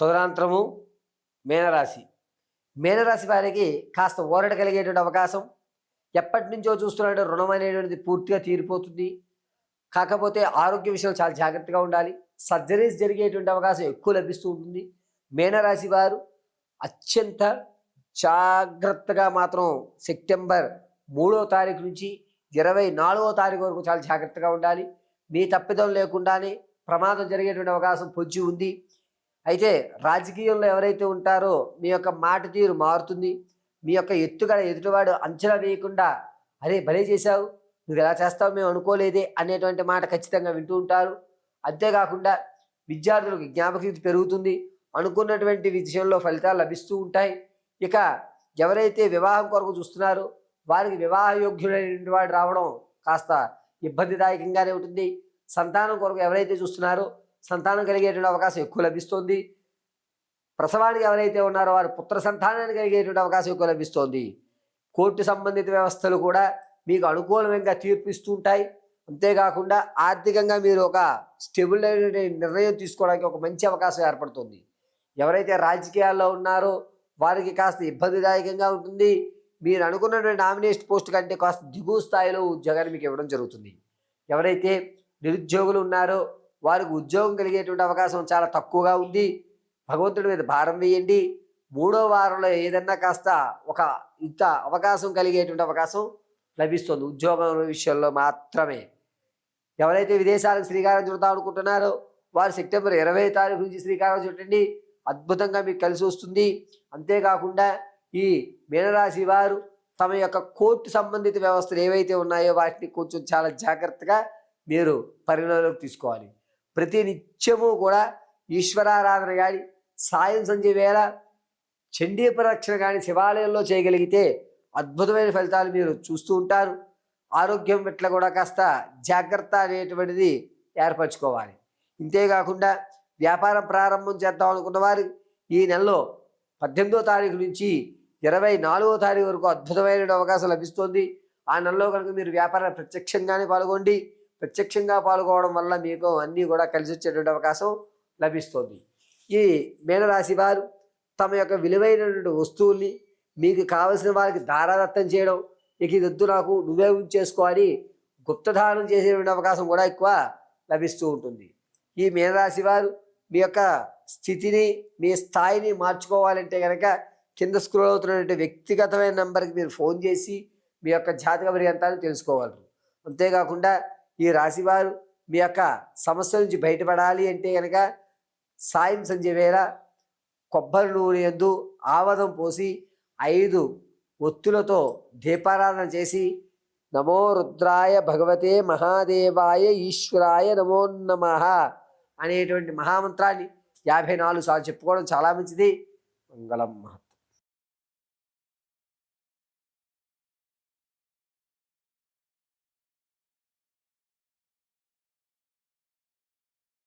తదనంతరము మేనరాశి. మేనరాశి వారికి కాస్త ఓరట కలిగేటువంటి అవకాశం. ఎప్పటి నుంచో చూస్తున్నట్టు రుణం అనేటువంటిది పూర్తిగా తీరిపోతుంది. కాకపోతే ఆరోగ్య విషయంలో చాలా జాగ్రత్తగా ఉండాలి. సర్జరీస్ జరిగేటువంటి అవకాశం ఎక్కువ లభిస్తూ ఉంటుంది. మేనరాశి వారు అత్యంత జాగ్రత్తగా మాత్రం సెప్టెంబర్ మూడో తారీఖు నుంచి ఇరవై నాలుగో తారీఖు వరకు చాలా జాగ్రత్తగా ఉండాలి. మీ తప్పిదం లేకుండానే ప్రమాదం జరిగేటువంటి అవకాశం పొంచి ఉంది. అయితే రాజకీయంలో ఎవరైతే ఉంటారో మీ యొక్క మాట తీరు మారుతుంది. మీ యొక్క ఎత్తుగడ ఎదుటివాడు అంచనా వేయకుండా అరే భలే చేశావు నువ్వు ఎలా చేస్తావు? మేము అనుకోలేదే అనేటువంటి మాట ఖచ్చితంగా వింటూ ఉంటారు. అంతేకాకుండా విద్యార్థులకు జ్ఞాపకశక్తి పెరుగుతుంది. అనుకున్నటువంటి విషయంలో ఫలితాలు లభిస్తూ ఉంటాయి. ఇక ఎవరైతే వివాహం కొరకు చూస్తున్నారో వారికి వివాహయోగ్యుడైనటువంటి వాడు రావడం కాస్త ఇబ్బందిదాయకంగానే ఉంటుంది. సంతానం కొరకు ఎవరైతే చూస్తున్నారో సంతానం కలిగేటువంటి అవకాశం ఎక్కువ లభిస్తుంది. ప్రసవానికి ఎవరైతే ఉన్నారో వారు పుత్ర సంతానాన్ని కలిగేటువంటి అవకాశం ఎక్కువ లభిస్తోంది. కోర్టు సంబంధిత వ్యవస్థలు కూడా మీకు అనుకూలంగా తీర్పిస్తూ ఉంటాయి. అంతేకాకుండా ఆర్థికంగా మీరు ఒక స్టెబుల్ అయిన నిర్ణయం తీసుకోవడానికి ఒక మంచి అవకాశం ఏర్పడుతుంది. ఎవరైతే రాజకీయాల్లో ఉన్నారో వారికి కాస్త ఇబ్బందిదాయకంగా ఉంటుంది. మీరు అనుకున్నటువంటి నామినేషన్ పోస్ట్ కంటే కాస్త దిగువ స్థాయిలో ఉద్యోగాన్ని మీకు ఇవ్వడం జరుగుతుంది. ఎవరైతే నిరుద్యోగులు ఉన్నారో వారికి ఉద్యోగం కలిగేటువంటి అవకాశం చాలా తక్కువగా ఉంది. భగవంతుడి మీద భారం వేయండి. మూడో వారంలో ఏదన్నా కాస్త ఒక ఇంత అవకాశం కలిగేటువంటి అవకాశం లభిస్తుంది. ఉద్యోగం విషయంలో మాత్రమే. ఎవరైతే విదేశాలకు శ్రీకారం చుడతాం అనుకుంటున్నారో వారు సెప్టెంబర్ ఇరవై తారీఖు నుంచి శ్రీకారం చుట్టండి. అద్భుతంగా మీకు కలిసి వస్తుంది. అంతేకాకుండా ఈ మీనరాశి వారు తమ యొక్క కోర్టు సంబంధిత వ్యవస్థలు ఏవైతే ఉన్నాయో వాటిని కొంచెం చాలా జాగ్రత్తగా మీరు పరిగణలోకి తీసుకోవాలి. ప్రతి నిత్యము కూడా ఈశ్వరారాధన కానీ సాయం సంధ్య వేళ చండీ ప్రదక్షిణ కానీ శివాలయంలో చేయగలిగితే అద్భుతమైన ఫలితాలు మీరు చూస్తూ ఉంటారు. ఆరోగ్యం పట్ల కూడా కాస్త జాగ్రత్త అనేటువంటిది ఏర్పరచుకోవాలి. ఇంతేకాకుండా వ్యాపారం ప్రారంభం చేద్దాం అనుకున్న వారు ఈ నెలలో పద్దెనిమిదో తారీఖు నుంచి ఇరవై నాలుగో తారీఖు వరకు అద్భుతమైన అవకాశం లభిస్తుంది. ఆ నెలలో కనుక మీరు వ్యాపార ప్రత్యక్షంగానే పాల్గొండి ప్రత్యక్షంగా పాల్గొనడం వల్ల మీకు అన్నీ కూడా కలిసి వచ్చేటువంటి అవకాశం లభిస్తుంది. ఈ మీనరాశి వారు తమ యొక్క విలువైనటువంటి వస్తువుల్ని మీకు కావలసిన వారికి దారాదత్తం చేయడం ఇక ఇది వద్దు నాకు నువ్వే ఉంచేసుకోవాలి అని గుప్తదానం చేసేటువంటి అవకాశం కూడా ఎక్కువ లభిస్తూ ఉంటుంది. ఈ మీనరాశి వారు మీ యొక్క స్థితిని మీ స్థాయిని మార్చుకోవాలంటే కనుక కింద స్క్రోల్ అవుతున్నటువంటి వ్యక్తిగతమైన నెంబర్కి మీరు ఫోన్ చేసి మీ యొక్క జాతక పర్యంతాన్ని తెలుసుకోవాలి. అంతేకాకుండా ఈ రాశివారు మీ యొక్క సమస్య నుంచి బయటపడాలి అంటే కనుక సాయం సంధ్య వేళ కొబ్బరి నూనె ఎందు ఆవదం పోసి ఐదు ఒత్తులతో దీపారాధన చేసి నమో రుద్రాయ భగవతే మహాదేవాయ ఈశ్వరాయ నమో నమ అనేటువంటి మహామంత్రాన్ని యాభై నాలుగు సార్లు చెప్పుకోవడం చాలా మంచిది. మంగళం మహత్వం